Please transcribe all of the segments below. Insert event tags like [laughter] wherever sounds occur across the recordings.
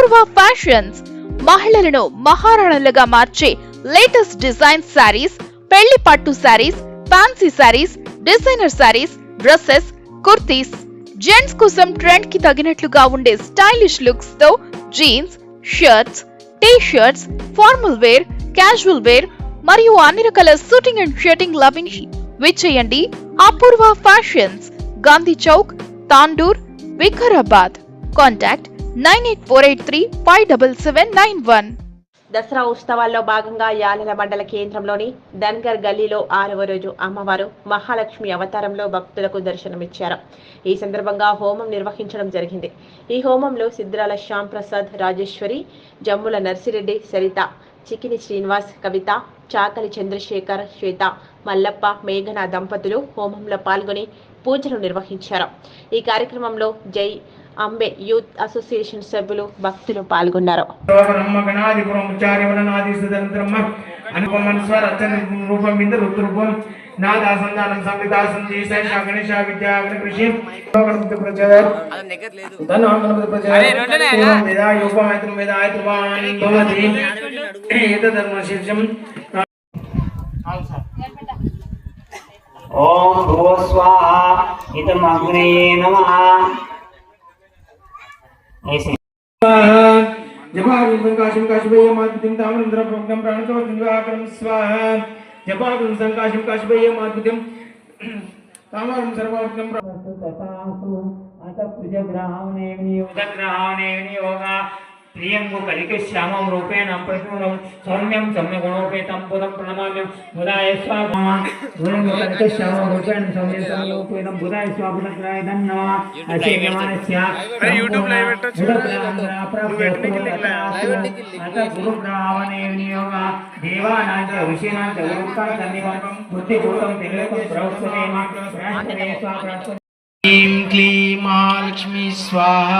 అపూర్వ fashions మహిళలను మహారాణులుగా మార్చే latest design saris పెళ్ళి పట్టు saris fancy saris designer saris dresses kurtis gents కోసం ట్రెండ్కి తగినట్లుగా ఉండే stylish లుక్స్తో jeans shirts T shirts formal wear casual wear మరియు అన్ని రకాల షూటింగ్ అండ్ షర్టింగ్ లభించి విచ్చేయండి Apoorva fashions Gandhi Chowk Tandur Vikarabad. Contact nine eight four eight three five double seven nine one. Dasara ఉత్సవాల్లో భాగంగా యాలల మండల కేంద్రంలోని ధన్గర్ గల్లీలో ఆరవ రోజు అమ్మవారు మహాలక్ష్మి అవతారంలో భక్తులకు దర్శనమిచ్చారు. ఈ సందర్భంగా హోమం నిర్వహించడం జరిగింది. ఈ హోమంలో సిద్రాల శ్యామ్ ప్రసాద్ రాజేశ్వరి జమ్ముల నర్సిరెడ్డి సరిత చికిని శ్రీనివాస్ కవిత చాకలి చంద్రశేఖర్ శ్వేత మల్లప్ప మేఘన దంపతులు హోమంలో పాల్గొని పూజలు నిర్వహించారు. ఈ కార్యక్రమంలో జై అంబే యూత్ అసోసియేషన్ సభ్యులు భక్తులు పాల్గొన్నారు. ఓ భూస్వాహ ఇతమగ్నే అగ్నే నమ. [coughs] జపాగుంసం కాశం కాశిభయ్య మాద్భుతం తామరింద్ర భోగ్నం ప్రాణకవతి నివాకరం స్వాహ జపాగుంసం కాశం కాశిభయ్య మాద్భుతం తామరం సర్వోగ్నం ప్రాణకవతి తథాసు అత పుజ గ్రహాణేవ నియోగ గ్రహాణేవ నియోగ ప్రియం కలిక శ్యామం రూపేణ ప్రసూనం సౌమ్యం సమ్యగుణోపేతం బుధం ప్రణమామ్యం. బుధాయ స్వామా శ్యామం రూపేణ సౌమ్యం బుధాయ స్వాపుణక్రాయ ధన్నమ యూట్యూబ్ లైవ్ గురు వినియోగ దేవానాంచ ఋషీనాంచ గురుకార సన్నివం బుద్ధి భూతం తెలియకం ప్రవక్తమేమ ప్రార్థనే స్వా క్లీం క్లీం స్వాహ.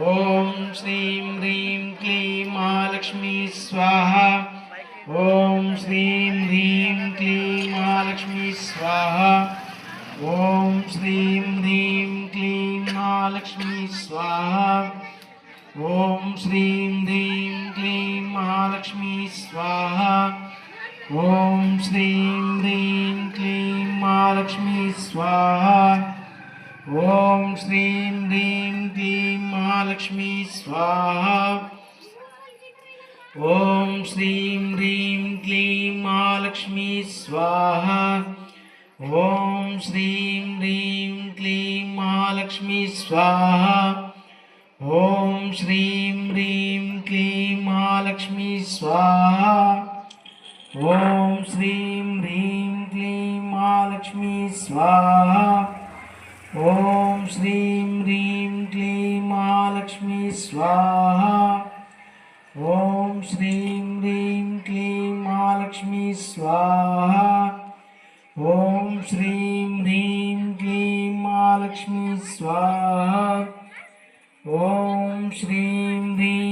ఓం శ్రీం హ్రీం క్లీం మహాలక్ష్మీ స్వాహ. ఓం శ్రీం హ్రీం క్లీం మహాలక్ష్మీ స్వాహ. ఓం శ్రీం హ్రీం క్లీం మహాలక్ష్మీ స్వాహ. ఓం శ్రీం హ్రీం క్లీం మహాలక్ష్మీ స్వాహ. ఓం శ్రీం హ్రీం క్లీం మహాలక్ష్మీ స్వాహ. ఓం శ్రీం హ్రీం క్లీం మహాలక్ష్మి స్వాహా. ఓం శ్రీం హ్రీం క్లీం మహాలక్ష్మి స్వాహా. ఓం శ్రీం హ్రీం క్లీం మహాలక్ష్మి స్వాహా. ఓం శ్రీం హ్రీం క్లీం మహాలక్ష్మి స్వాహా. ఓం శ్రీం హ్రీం క్లీం మహాలక్ష్మి స్వాహా. ఓం శ్రీం హ్రీం క్లీం మహాలక్ష్మి స్వాహ. ఓం శ్రీం హ్రీం క్లీం మహాలక్ష్మి స్వాహ. ఓం శ్రీం హ్రీం క్లీం మహాలక్ష్మి స్వాహ. ఓం శ్రీం హ్రీం